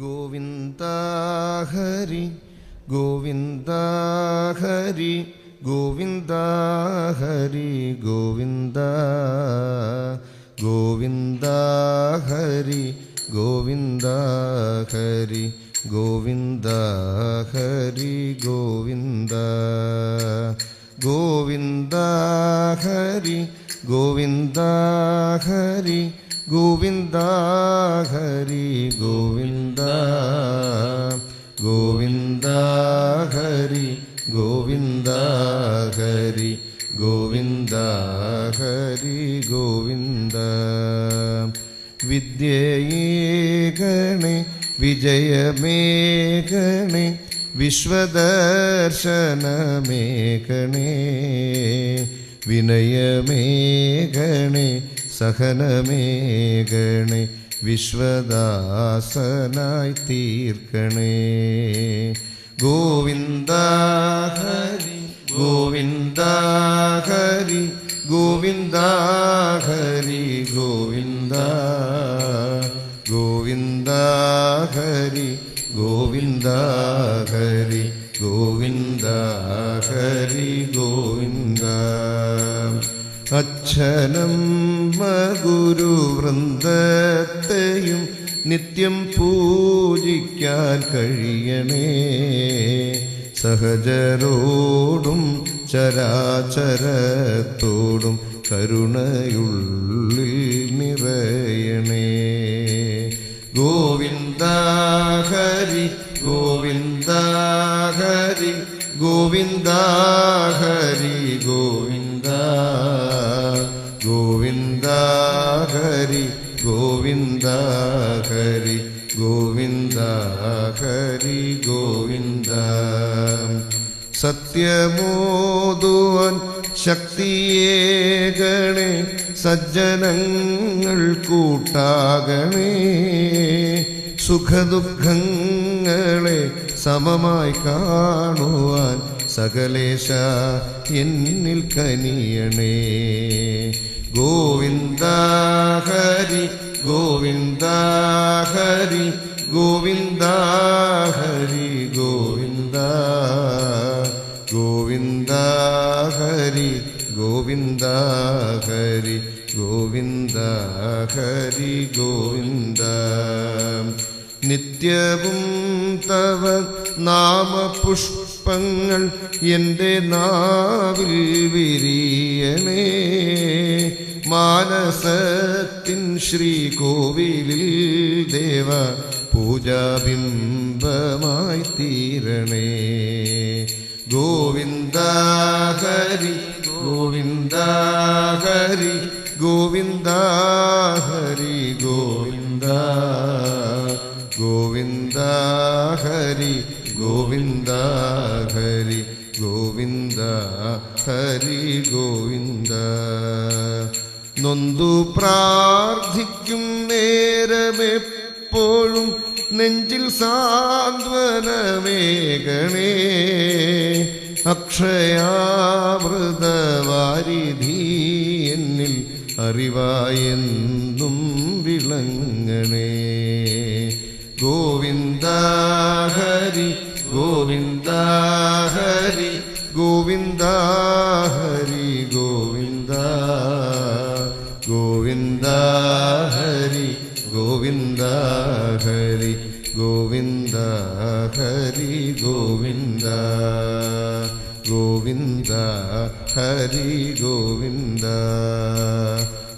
ഗോവിന്ദ ഹരി ഗോവിന്ദ ഹരി ഗോവിന്ദ ഹരി ഗോവിന്ദ ഗോവിന്ദ ഹരി ഗോവിന്ദ ഹരി ഗോവിന്ദ ഹരി ഗോവിന്ദ ഗോവിന്ദ ഹരി ഗോവിന്ദ ഹരി ഗോവിന്ദ ഹരി ഗോവിന്ദ ഗോവിന്ദ. വിദ്യയേകണേ വിജയമേകണേ വിശ്വദർശനമേകണേ വിനയമേകണേ സഹനമേകണേ വിശ്വദാസനായി തീർക്കണേ. ഗോവിന്ദ ഗോവിന്ദ ഹരി ഗോവിന്ദ ഹരി ഗോവിന്ദ. ഹരി ഗോവിന്ദ അച്ഛനം ഗുരുവൃന്ദത്തെയും നിത്യം പൂജിക്കാൻ കഴിയണേ. സഹജരോടും ചരാചരത്തോടും കരുണയുള്ളിൽ നിറയണേ. ഗോവിന്ദ ഹരി ഗോവിന്ദ ഹരി ഗോവിന്ദ ഹരി ഗോവിന്ദ ഗോവിന്ദ ഹരി ഗോവിന്ദ ഹരി ഗോവിന്ദ ഹരി ഗോവിന്ദ. സത്യമോതുവാൻ ശക്തിയേകണേ സജ്ജനങ്ങൾ കൂട്ടാകണേ. സുഖദുഃഖങ്ങളെ സമമായി കാണുവാൻ സകലേശ എന്നിൽ കനിയണേ. ഗോവിന്ദ ഹരി ഗോവിന്ദ ഹരി ഗോവിന്ദ ഹരി ഗോവിന്ദ ഗോവിന്ദ ഹരി ഗോവിന്ദ ഗോവിന്ദ ഹരി ഗോവിന്ദ. നിത്യവും തവ നാമപുഷ്പങ്ങൾ എന്റെ നാവിൽ വിരിയണേ. മാനസത്തിൻ ശ്രീകോവിലിൽ ദേവ പൂജാബിംബമായി തീരണേ. ഗോവിന്ദ ഹരി ഗോവിന്ദ ഹരി ഗോവിന്ദ ഹരി ഗോവിന്ദ ഗോവിന്ദ ഹരി ഗോവിന്ദ ഹരി ഗോവിന്ദ ഹരി ഗോവിന്ദ. നൊന്തു പ്രാർത്ഥിക്കും നേരമെപ്പോഴും നെഞ്ചിൽ സാന്ത്വനമേകണേ അക്ഷയാമൃതവാരിധി അറിവായെന്നും വിളങ്ങണേ. ഗോവിന്ദ ഹരി ഗോവിന്ദ ഹരി ഗോവിന്ദ ഹരി ഗോവിന്ദ ഗോവിന്ദ ഹരി ഗോവിന്ദ ഹരി ഗോവിന്ദ ഹരി ഗോവിന്ദ ഗോവിന്ദ ഹരി ഗോവിന്ദ.